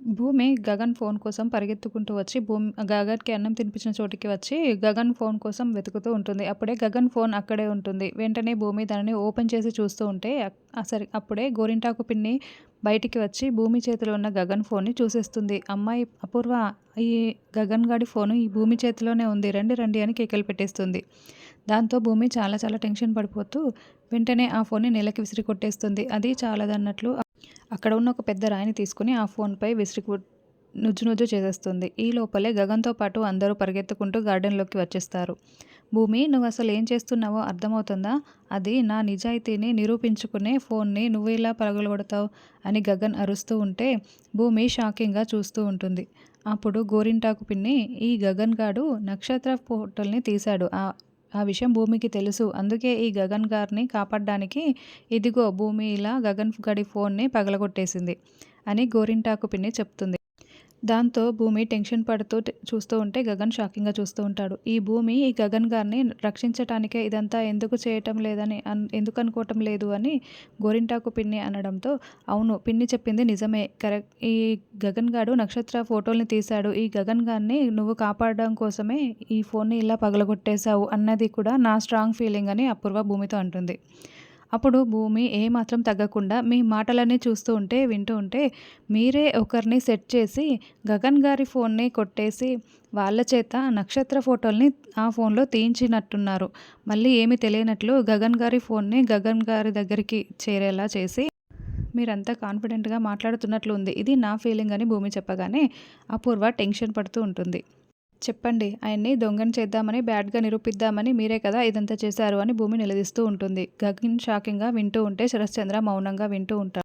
భూమి గగన్ ఫోన్ కోసం పరిగెత్తుకుంటూ వచ్చి భూమి గగన్‌కి అన్నం తినిపించిన చోటికి వచ్చి గగన్ ఫోన్ కోసం వెతుకుతూ ఉంటుంది. అప్పుడే గగన్ ఫోన్ అక్కడే ఉంటుంది. వెంటనే భూమి దానిని ఓపెన్ చేసి చూస్తూ ఉంటే సరే అప్పుడే గోరింటాకు పిన్ని బయటికి వచ్చి భూమి చేతిలో ఉన్న గగన్ ఫోన్‌ని చూసేస్తుంది. అమ్మాయి అపూర్వ ఈ గగన్ గాడి ఫోను ఈ భూమి చేతిలోనే ఉంది. రండి రండి అని కేకలు పెట్టేస్తుంది. దాంతో భూమి చాలా చాలా టెన్షన్ పడిపోతూ వెంటనే ఆ ఫోన్‌ని నేలకి విసిరి కొట్టేస్తుంది. అది చాలదన్నట్లు అక్కడ ఉన్న ఒక పెద్ద రాయిని తీసుకుని ఆ ఫోన్‌పై విసిరి నుజ్జు నుజ్జు చేసేస్తుంది. ఈ లోపలే గగన్‌తో పాటు అందరూ పరిగెత్తుకుంటూ గార్డెన్‌లోకి వచ్చేస్తారు. భూమి నువ్వు అసలు ఏం చేస్తున్నావో అర్థమవుతుందా? అది నా నిజాయితీని నిరూపించుకునే ఫోన్ని నువ్వు ఇలా పగలగొడతావు అని గగన్ అరుస్తూ ఉంటే భూమి షాకింగ్‌గా చూస్తూ ఉంటుంది. అప్పుడు గోరింటాకు పిన్ని ఈ గగన్ గాడు నక్షత్ర ఫోటోల్ని తీశాడు. ఆ ఆ విషయం భూమికి తెలుసు. అందుకే ఈ గగన్ గారిని కాపాడడానికి ఇదిగో భూమి ఇలా గగన్ గడి ఫోన్ని పగలగొట్టేసింది అని గోరింటాకు పిన్ని చెప్తుంది. దాంతో భూమి టెన్షన్ పడుతూ చూస్తూ ఉంటే గగన్ షాకింగ్‌గా చూస్తూ ఉంటాడు. ఈ భూమి ఈ గగన్ గారిని రక్షించటానికే ఇదంతా ఎందుకు చేయటం లేదని అన్ ఎందుకు అనుకోవటం లేదు అని గోరింటాకు పిన్ని అనడంతో అవును పిన్ని చెప్పింది నిజమే. కరెక్ట్ ఈ గగన్ గారు నక్షత్ర ఫోటోల్ని తీశాడు. ఈ గగన్ గారిని నువ్వు కాపాడడం కోసమే ఈ ఫోన్ని ఇలా పగలగొట్టేశావు అన్నది కూడా నా స్ట్రాంగ్ ఫీలింగ్ అని అపూర్వ భూమితో అంటుంది. అప్పుడు భూమి ఏమాత్రం తగ్గకుండా మీ మాటలన్నీ చూస్తూ ఉంటే వింటూ ఉంటే మీరే ఒకరిని సెట్ చేసి గగన్ గారి ఫోన్ని కొట్టేసి వాళ్ళ చేత నక్షత్ర ఫోటోల్ని ఆ ఫోన్లో తీయించినట్టున్నారు. మళ్ళీ ఏమీ తెలియనట్లు గగన్ గారి ఫోన్ని గగన్ గారి దగ్గరికి చేరేలా చేసి మీరంతా కాన్ఫిడెంట్‌గా మాట్లాడుతున్నట్లు ఉంది. ఇది నా ఫీలింగ్ అని భూమి చెప్పగానే అపూర్వ టెన్షన్ పడుతూ ఉంటుంది. చెప్పండి ఆయన్ని దొంగని చేద్దామని బ్యాడ్‌గా నిరూపిద్దామని మీరే కదా ఇదంతా చేశారు అని భూమి నిలదీస్తూ ఉంటుంది. గగన్ షాకింగ్‌గా వింటూ ఉంటే శరశ్చంద్ర మౌనంగా వింటూ ఉంటారు